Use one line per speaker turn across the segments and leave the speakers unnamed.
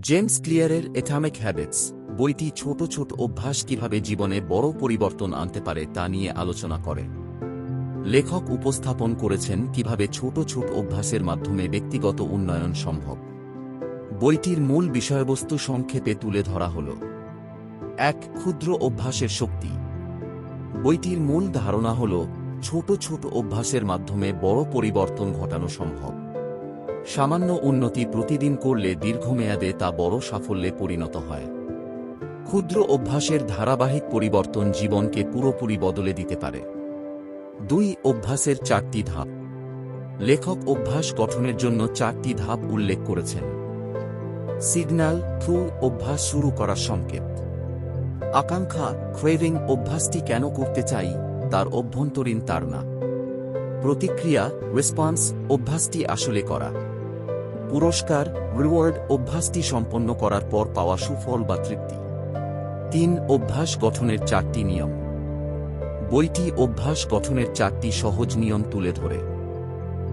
James ক্লিয়ারের এথামিক habits, বইটি ছোট ছোট অভ্যাস কীভাবে জীবনে বড় পরিবর্তন আনতে পারে তা নিয়ে আলোচনা করে। লেখক উপস্থাপন করেছেন কীভাবে ছোট ছোট অভ্যাসের মাধ্যমে ব্যক্তিগত উন্নয়ন সম্ভব। বইটির মূল বিষয়বস্তু সংক্ষেপে তুলে ধরা হল। এক, ক্ষুদ্র অভ্যাসের শক্তি। বইটির মূল ধারণা হল, ছোট ছোট অভ্যাসের মাধ্যমে বড় পরিবর্তন ঘটানো সম্ভব। সামান্য উন্নতি প্রতিদিন করলে দীর্ঘমেয়াদে তা বড় সাফল্যে পরিণত হয়। ক্ষুদ্র অভ্যাসের ধারাবাহিক পরিবর্তন জীবনকে পুরোপুরি বদলে দিতে পারে। দুই অভ্যাসের চারটি ধাপ। লেখক অভ্যাস গঠনের জন্য চারটি ধাপ উল্লেখ করেছেন। সিগন্যাল থ্রু অভ্যাস শুরু করার সংকেত। আকাঙ্ক্ষা, ক্রেভিং অভ্যাসটি কেন করতে চাই, তার অভ্যন্তরীণ তার না প্রতিক্রিয়া, রেসপন্স, অভ্যাসটি আসলে করা। পুরস্কার রিওয়ার্ড অভ্যাসটি সম্পন্ন করার পর পাওয়া সুফল বা তৃপ্তি। তিন, অভ্যাস গঠনের চারটি নিয়ম। বইটি অভ্যাস গঠনের চারটি সহজ নিয়ম তুলে ধরে।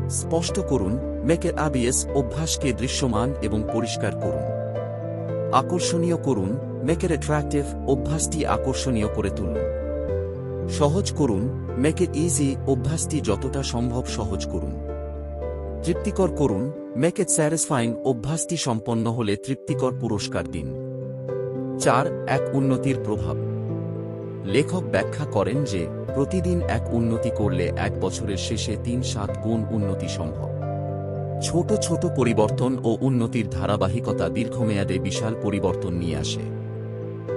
স্পষ্ট করুন মেকে আবিএস অভ্যাসকে দৃশ্যমান এবং পরিষ্কার করুন। আকর্ষণীয় করুন মেকের অ্যাট্রাক্টিভ অভ্যাসটি আকর্ষণীয় করে তুলুন। সহজ করুন মেক ইট ইজি অভ্যাসটি যতটা সম্ভব সহজ করুন। তৃপ্তিকর করুন মেক ইট স্যাটিসফাইং অভ্যাসটি সম্পন্ন হলে তৃপ্তিকর পুরস্কার দিন। চার, এক উন্নতির প্রভাব। লেখক ব্যাখ্যা করেন যে, প্রতিদিন এক উন্নতি করলে এক বছরের শেষে তিন সাত গুণ উন্নতি সম্ভব। ছোট ছোট পরিবর্তন ও উন্নতির ধারাবাহিকতা দীর্ঘমেয়াদে বিশাল পরিবর্তন নিয়ে আসে।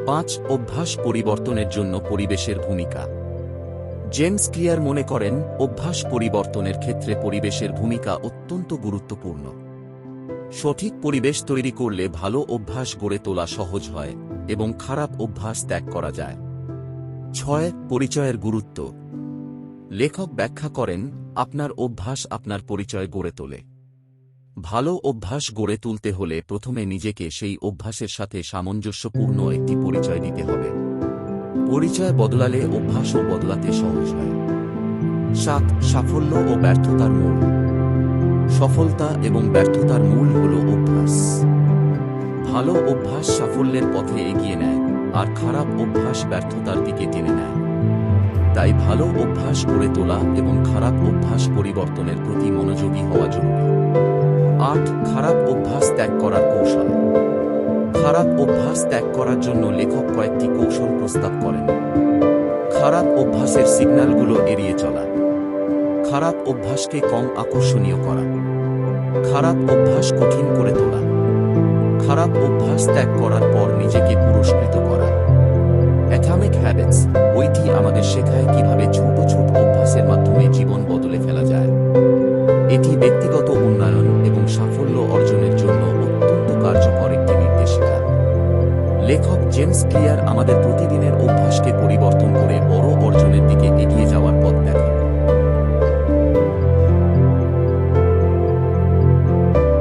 পাঁচ, অভ্যাস পরিবর্তনের জন্য পরিবেশের ভূমিকা। জেমস ক্লিয়ার মনে করেন, অভ্যাস পরিবর্তনের ক্ষেত্রে পরিবেশের ভূমিকা অত্যন্ত গুরুত্বপূর্ণ। সঠিক পরিবেশ তৈরি করলে ভালো অভ্যাস গড়ে তোলা সহজ হয় এবং খারাপ অভ্যাস ত্যাগ করা যায়। ছয়, পরিচয়ের গুরুত্ব। লেখক ব্যাখ্যা করেন, আপনার অভ্যাস আপনার পরিচয় গড়ে তোলে। ভালো অভ্যাস গড়ে তুলতে হলে প্রথমে নিজেকে সেই অভ্যাসের সাথে সামঞ্জস্যপূর্ণ একটি পরিচয় দিতে হবে। পরিচয় বদলালে অভ্যাসও বদলাতে সহজ হয় সাত, সাফল্য ও ব্যর্থতার মূল। সফলতা এবং ব্যর্থতার মূল হল অভ্যাস। ভালো অভ্যাস সাফল্যের পথে এগিয়ে নেয়, আর খারাপ অভ্যাস ব্যর্থতার দিকে টেনে নেয়। তাই ভালো অভ্যাস গড়ে তোলা এবং খারাপ অভ্যাস পরিবর্তনের প্রতি মনোযোগী হওয়া জরুরি। আট, খারাপ অভ্যাস ত্যাগ করার কৌশল। খারাপ অভ্যাস ত্যাগ করার জন্য লেখক কয়েকটি কৌশল প্রস্তাব করেন। খারাপ অভ্যাসের সিগন্যালগুলো এড়িয়ে চলা। খারাপ অভ্যাসকে কম আকর্ষণীয় করা। খারাপ অভ্যাস কঠিন করে তোলা। খারাপ অভ্যাস ত্যাগ করার পর নিজেকে পুরস্কৃত করা। অ্যাথামিক হ্যাবিটস বইটি আমাদের শেখায় কীভাবে ছোট ছোট অভ্যাসের মাধ্যমে জীবন বদলে ফেলা যায়। এটি ব্যক্তিগত লেখক জেমস ক্লিয়ার আমাদের প্রতিদিনের অভ্যাসকে পরিবর্তন করে বড় অর্জনের দিকে